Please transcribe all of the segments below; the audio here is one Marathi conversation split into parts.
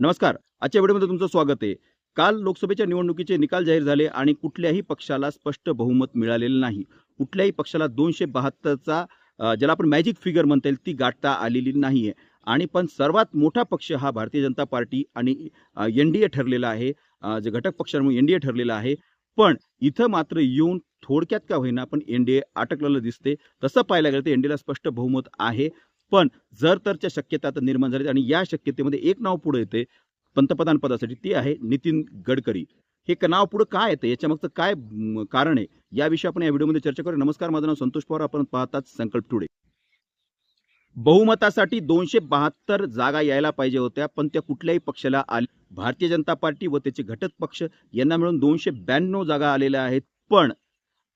नमस्कार. आजच्या व्हिडिओमध्ये तुमचं स्वागत आहे. काल लोकसभेच्या निवडणुकीचे निकाल जाहीर झाले आणि कुठल्याही पक्षाला स्पष्ट बहुमत मिळालेलं नाही. कुठल्याही पक्षाला दोनशे बहात्तरचा ज्याला आपण मॅजिक फिगर म्हणता येईल ती गाठता आलेली नाही आहे आणि पण सर्वात मोठा पक्ष हा भारतीय जनता पार्टी आणि एन डी ए ठरलेला आहे. जे घटक पक्षांमुळे एन डी ए ठरलेला आहे. पण इथं मात्र येऊन थोडक्यात का होईना पण एन डी ए अटकलेलं दिसते तसं पाहायला गेलं तर एन डी एला स्पष्ट बहुमत आहे. पण जर तरच्या शक्यता आता निर्माण झाली आणि या शक्यतेमध्ये एक नाव पुढे येते पंतप्रधान पदासाठी ते आहे नितीन गडकरी. हे नाव पुढे काय येतं? याच्यामागचं काय कारण आहे? याविषयी आपण या व्हिडिओमध्ये चर्चा करू नमस्कार माझं नाव संतोष पवार. आपण पाहतात संकल्प टुडे. बहुमतासाठी दोनशे बहात्तर जागा यायला पाहिजे होत्या पण त्या कुठल्याही पक्षाला आले भारतीय जनता पार्टी व त्याचे घटक पक्ष यांना मिळून दोनशे ब्याण्णव जागा आलेल्या आहेत. पण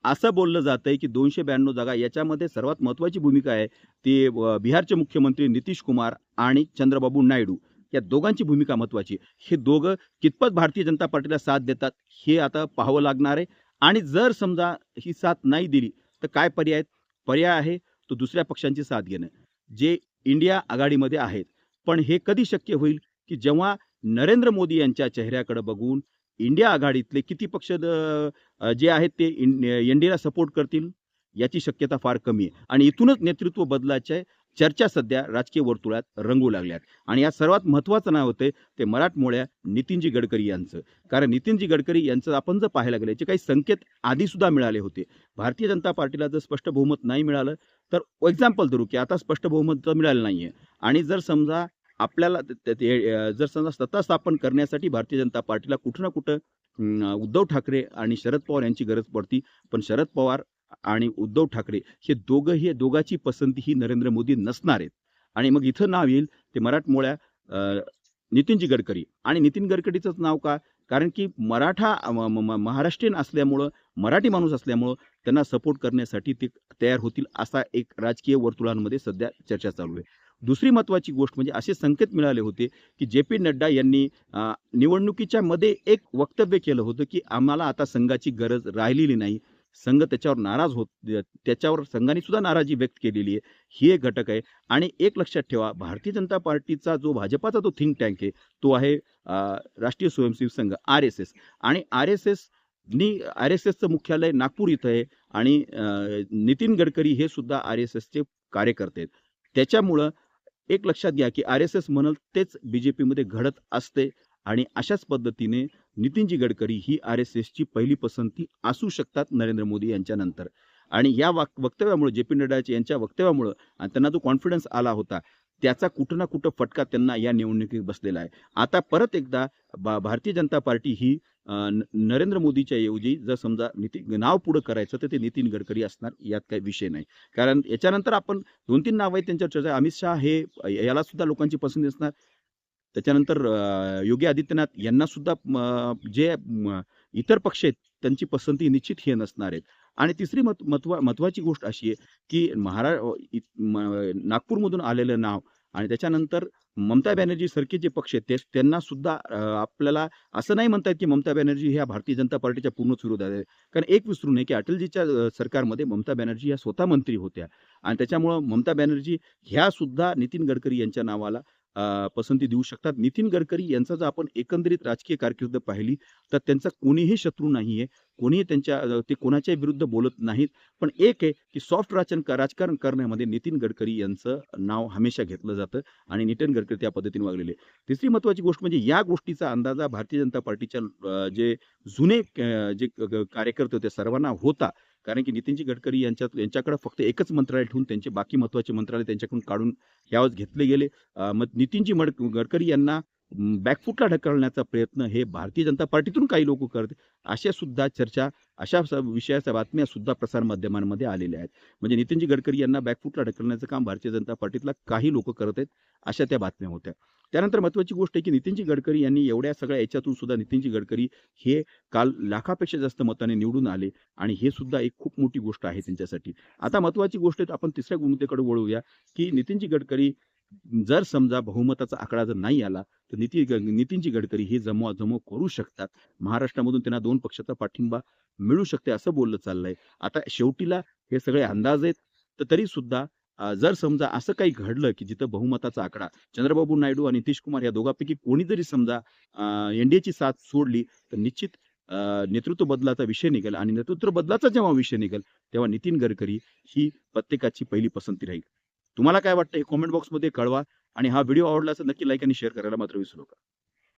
असं बोललं जातं आहे की दोनशे ब्याण्णव जागा याच्यामध्ये सर्वात महत्त्वाची भूमिका आहे ती बिहारचे मुख्यमंत्री नितीश कुमार आणि चंद्रबाबू नायडू या दोघांची भूमिका महत्त्वाची आहे. हे दोघं कितपत भारतीय जनता पार्टीला साथ देतात हे आता पाहावं लागणार आहे. आणि जर समजा ही साथ नाही दिली तर काय पर्याय पर्याय आहे तो दुसऱ्या पक्षांची साथ घेणं. जे इंडिया आघाडीमध्ये आहेत. पण हे कधी शक्य होईल की जेव्हा नरेंद्र मोदी यांच्या चेहऱ्याकडे बघून इंडिया आघाडीतले किती पक्ष द- जे आहेत ते एन डी एला सपोर्ट करतील? याची शक्यता फार कमी आहे. आणि इथूनच नेतृत्व बदलाच्या चर्चा सध्या राजकीय वर्तुळात रंगू लागल्यात. आणि या सर्वात महत्त्वाचं नाव होते ते मराठमोळ्या नितीनजी गडकरी यांचं. कारण नितीनजी गडकरी यांचं आपण जर पाहायला गेलं याचे काही संकेत आधी सुद्धा मिळाले होते. भारतीय जनता पार्टीला जर स्पष्ट बहुमत नाही मिळालं तर एक्झाम्पल धरू की आता स्पष्ट बहुमत तर मिळालं नाहीये. आणि जर समजा आपल्याला जर समजा सत्ता स्थापन करण्यासाठी भारतीय जनता पार्टीला कुठं ना कुठं उद्धव ठाकरे आणि शरद पवार यांची गरज पडती. पण शरद पवार आणि उद्धव ठाकरे हे दोघंही दोघाची पसंती ही नरेंद्र मोदी नसणार आहेत. आणि मग इथं नाव येईल ते मराठमोळ्या नितीनजी गडकरी. आणि नितीन गडकरीचंच नाव का? कारण की मराठा महाराष्ट्रीयन असल्यामुळं मराठी माणूस असल्यामुळं त्यांना सपोर्ट करण्यासाठी ते तयार होतील असा एक राजकीय वर्तुळांमध्ये सध्या चर्चा चालू आहे. दुसरी महत्त्वाची गोष्ट म्हणजे असे संकेत मिळाले होते की जे पी नड्डा यांनी निवडणुकीच्या मध्ये एक वक्तव्य केलं होतं की आम्हाला आता संघाची गरज राहिलेली नाही. संघ त्याच्यावर नाराज होत त्याच्यावर संघाने सुद्धा नाराजी व्यक्त केलेली आहे. ही एक घटक आहे. आणि एक लक्षात ठेवा भारतीय जनता पार्टीचा जो भाजपाचा जो थिंक टँक आहे तो आहे Rashtriya Swayamsevak Sangh R S S. आणि आर एस एस नी आर एस एसचं मुख्यालय नागपूर इथं आहे. आणि नितीन गडकरी हे सुद्धा आर एस एसचे कार्यकर्ते आहेत. त्याच्यामुळं एक लक्षात घ्या की आर एस एस म्हणल तेच बी जे पीमध्ये घडत असते आणि अशाच पद्धतीने नितीनजी गडकरी ही आर एस एसची पहिली पसंती असू शकतात नरेंद्र मोदी यांच्यानंतर. आणि या वाक वक्तव्यामुळे जे पी नड्डा यांच्या वक्तव्यामुळं आणि त्यांना जो कॉन्फिडन्स आला होता त्याचा कुठं ना कुठं फटका त्यांना या निवडणुकीत बसलेला आहे. आता परत एकदा बा भारतीय जनता पार्टी ही नरेंद्र मोदीच्या ऐवजी जर समजा नितीन नाव पुढं करायचं तर ते नितीन गडकरी असणार यात काही विषय नाही. कारण याच्यानंतर आपण दोन तीन नाव आहेत त्यांच्यावर चर्चा अमित शहा हे याला सुद्धा लोकांची पसंती असणार. त्याच्यानंतर योगी आदित्यनाथ यांना सुद्धा जे इतर पक्ष आहेत त्यांची पसंती निश्चित हे नसणार आहेत. आणि तिसरी मत महत्वा महत्वाची गोष्ट अशी आहे की महारा इ- म- नागपूरमधून आलेलं नाव आणि त्याच्यानंतर ममता बॅनर्जी सारखे जे पक्ष आहेत ते त्यांना सुद्धा आपल्याला असं नाही म्हणता की ममता बॅनर्जी ह्या भारतीय जनता पार्टीच्या पूर्णच विरोधात आहे कारण एक विसरू नये की अटलजीच्या सरकारमध्ये ममता बॅनर्जी ह्या स्वतः मंत्री होत्या. आणि त्याच्यामुळं ममता बॅनर्जी ह्या सुद्धा नितीन गडकरी यांच्या नावाला पसंती देऊ शकतात. नितीन गडकरी यांचा जर आपण एकंदरीत राजकीय कारकीर्द पाहिली तर त्यांचा कोणीही शत्रू नाही आहे कोणीही त्यांच्या ते कोणाच्याही विरुद्ध बोलत नाहीत. पण एक आहे की सॉफ्ट राजन राजकारण करण्यामध्ये नितीन गडकरी यांचं नाव हमेशा घेतलं जातं आणि नितीन गडकरी त्या पद्धतीने वागलेले तिसरी महत्वाची गोष्ट म्हणजे या गोष्टीचा अंदाजा भारतीय जनता पार्टीच्या जे जुने जे कार्यकर्ते होते सर्वांना होता. कारण की नितीनजी गडकरी यांच्यात यांच्याकडे फक्त एकच मंत्रालय ठेवून त्यांचे बाकी महत्त्वाचे मंत्रालय त्यांच्याकडून काढून यावेळेस घेतले गेले. मग नितीनजी मड गडकरी यांना बॅकफुटला ढकलण्याचा प्रयत्न हे भारतीय जनता पार्टीतून काही लोक करते अशा सुद्धा चर्चा अशा स- विषयाच्या बातम्या सुद्धा प्रसारमाध्यमांमध्ये आलेल्या आहेत. म्हणजे नितीनजी गडकरी यांना बॅकफुटला ढकलण्याचं काम भारतीय जनता पार्टीतला काही लोक करत आहेत अशा त्या बातम्या होत्या. त्यानंतर महत्वाची गोष्ट आहे की नितीनजी गडकरी यांनी एवढ्या सगळ्या याच्यातून सुद्धा नितीनजी गडकरी हे काल लाखापेक्षा जास्त मताने निवडून आले आणि हे सुद्धा एक खूप मोठी गोष्ट आहे त्यांच्यासाठी. आता महत्वाची गोष्ट आहे आपण तिसऱ्या मुद्द्याकडे वळूया की नितीनजी गडकरी जर समजा बहुमताचा आकडा जर नाही आला तर निती नितीनजी गडकरी हे जमवा जमव करू शकतात. महाराष्ट्रामधून त्यांना दोन पक्षाचा पाठिंबा मिळू शकते असं बोललं चाललंय. आता शेवटीला हे सगळे अंदाज आहेत तर तरी सुद्धा जर समजा असं काही घडलं की जिथं बहुमताचा आकडा चंद्रबाबू नायडू आणि नितीश कुमार या दोघांपैकी कोणी जरी समजा एनडीएची साथ सोडली तर निश्चित नेतृत्व बदलाचा विषय निघेल आणि नेतृत्व बदलाचा जेव्हा विषय निघेल तेव्हा नितीन गडकरी ही प्रत्येकाची पहिली पसंती राहील. तुम्हाला काय वाटतं हे कॉमेंट बॉक्समध्ये कळवा आणि हा व्हिडिओ आवडला असेल नक्की लाईक आणि शेअर करायला मात्र विसरू नका.